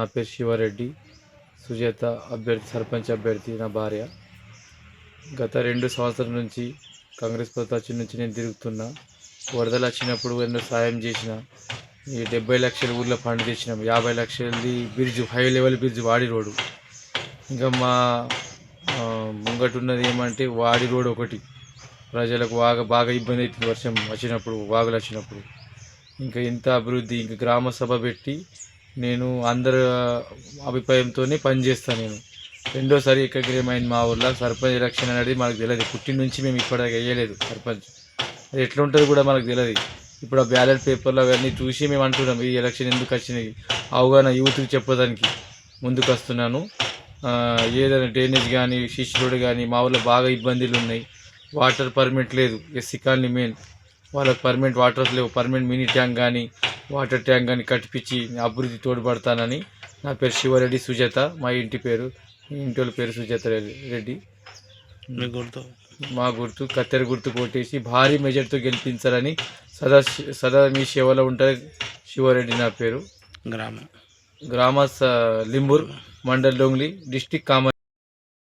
నా పేరు శివారెడ్డి. సుజాత అభ్యర్థి సర్పంచ్ అభ్యర్థి నా భార్య. గత రెండు సంవత్సరం నుంచి కాంగ్రెస్ ప్రభుత్వం నుంచి నేను తిరుగుతున్నా. వరదలు వచ్చినప్పుడు ఎన్నో సాయం చేసిన? ఈ డెబ్బై లక్షల ఊర్లో ఫండ్ తెచ్చినాం. యాభై లక్షలది బ్రిడ్జ్ హై లెవెల్ బ్రిడ్జ్ వాడి రోడ్డు. ఇంకా మా ముంగటున్నది ముంగట ఉన్నది ఏమంటే వాడి రోడ్ ఒకటి. ప్రజలకు బాగా బాగా ఇబ్బంది అవుతుంది వర్షం వచ్చినప్పుడు వాగులు వచ్చినప్పుడు. ఇంకా ఇంత అభివృద్ధి ఇంకా గ్రామ సభ పెట్టి నేను అందరి అభిప్రాయంతోనే పనిచేస్తాను నేను. రెండోసారి ఏకగ్రీయమైంది మా ఊళ్ళో సర్పంచ్ ఎలక్షన్ అనేది మనకు తెలియదు పుట్టిన నుంచి మేము ఇప్పటిదాకా వేయలేదు సర్పంచ్. అది ఎట్లా కూడా మనకు తెలియదు ఇప్పుడు ఆ బ్యాలెట్ పేపర్లు అవన్నీ చూసి మేము అంటున్నాం ఈ ఎలక్షన్ ఎందుకు వచ్చినాయి? అవగాహన యూత్కి చెప్పడానికి ముందుకు వస్తున్నాను. ఏదైనా డ్రైనేజ్ కానీ సిసి రోడ్ కానీ మా ఊళ్ళో బాగా ఇబ్బందులు ఉన్నాయి. వాటర్ పర్మిట్ లేదు. SC colony main. వాళ్ళకి పర్మనెంట్ వాటర్స్ లేవు. పర్మనెంట్ మినీ ట్యాంక్ కానీ వాటర్ ట్యాంక్ కానీ కట్టించి అభివృద్ధి తోడ్పడతానని. నా పేరు శివారెడ్డి సుజాత. మా ఇంటి పేరు ఇంటి వాళ్ళ పేరు సుజాత రెడ్డి- మీ గుర్తు? మా గుర్తు కత్తెర గుర్తు కొట్టేసి భారీ మెజార్టీతో గెలిపించాలని సదా సదా మీ సేవలో ఉంటారు శివారెడ్డి నా పేరు. గ్రామం. గ్రామ స- లింబూర్ మండల్ డొంగ్లీ డిస్టిక్ కామారెడ్డి